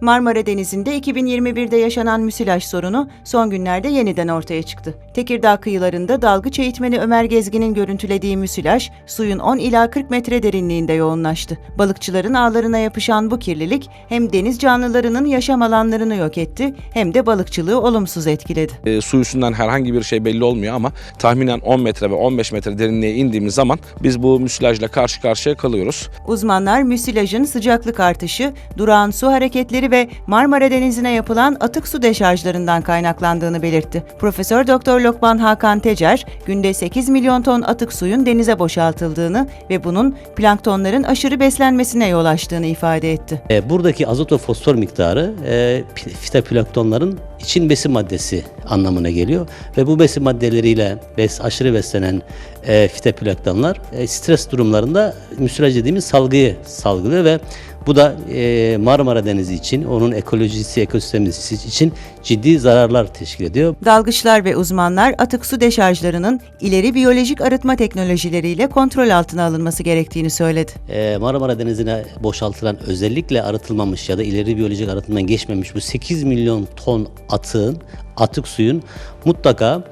Marmara Denizi'nde 2021'de yaşanan müsilaj sorunu son günlerde yeniden ortaya çıktı. Tekirdağ kıyılarında dalgıç eğitmeni Ömer Gezgin'in görüntülediği müsilaj suyun 10 ila 40 metre derinliğinde yoğunlaştı. Balıkçıların ağlarına yapışan bu kirlilik hem deniz canlılarının yaşam alanlarını yok etti hem de balıkçılığı olumsuz etkiledi. E, su üstünden herhangi bir şey belli olmuyor ama tahminen 10 metre ve 15 metre derinliğe indiğimiz zaman biz bu müsilajla karşı karşıya kalıyoruz. Uzmanlar müsilajın sıcaklık artışı, durağan su hareketleri ve Marmara Denizi'ne yapılan atık su deşarjlarından kaynaklandığını belirtti. Profesör Doktor Lokman Hakan Tecer, günde 8 milyon ton atık suyun denize boşaltıldığını ve bunun planktonların aşırı beslenmesine yol açtığını ifade etti. E, buradaki azot ve fosfor miktarı e, fitoplanktonların için besin maddesi anlamına geliyor ve bu besin maddeleriyle bes, aşırı beslenen e, fitoplanktonlar e, stres durumlarında müsilaj dediğimiz salgıyı salgılıyor ve bu da e, Marmara Denizi için, onun ekolojisi, ekosistemi için ciddi zararlar teşkil ediyor. Dalgıçlar ve uzmanlar atık su deşarjlarının ileri biyolojik arıtma teknolojileriyle kontrol altına alınması gerektiğini söyledi. Ee, Marmara Denizi'ne boşaltılan özellikle arıtılmamış ya da ileri biyolojik arıtmadan geçmemiş bu 8 milyon ton atığın, atık suyun mutlaka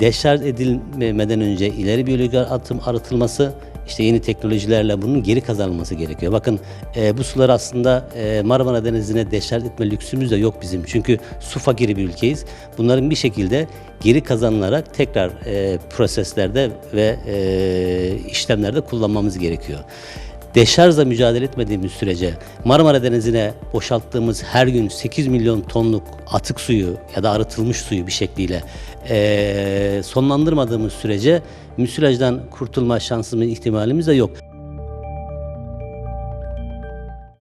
deşarj edilmeden önce ileri biyolojik atım arıtılması işte yeni teknolojilerle bunun geri kazanılması gerekiyor. Bakın e, bu sular aslında e, Marmara Denizi'ne deşarj etme lüksümüz de yok bizim. Çünkü su fakiri bir ülkeyiz. Bunların bir şekilde geri kazanılarak tekrar e, proseslerde ve e, işlemlerde kullanmamız gerekiyor deşarjla mücadele etmediğimiz sürece Marmara Denizi'ne boşalttığımız her gün 8 milyon tonluk atık suyu ya da arıtılmış suyu bir şekliyle eee, sonlandırmadığımız sürece müsilajdan kurtulma şansımız ihtimalimiz de yok.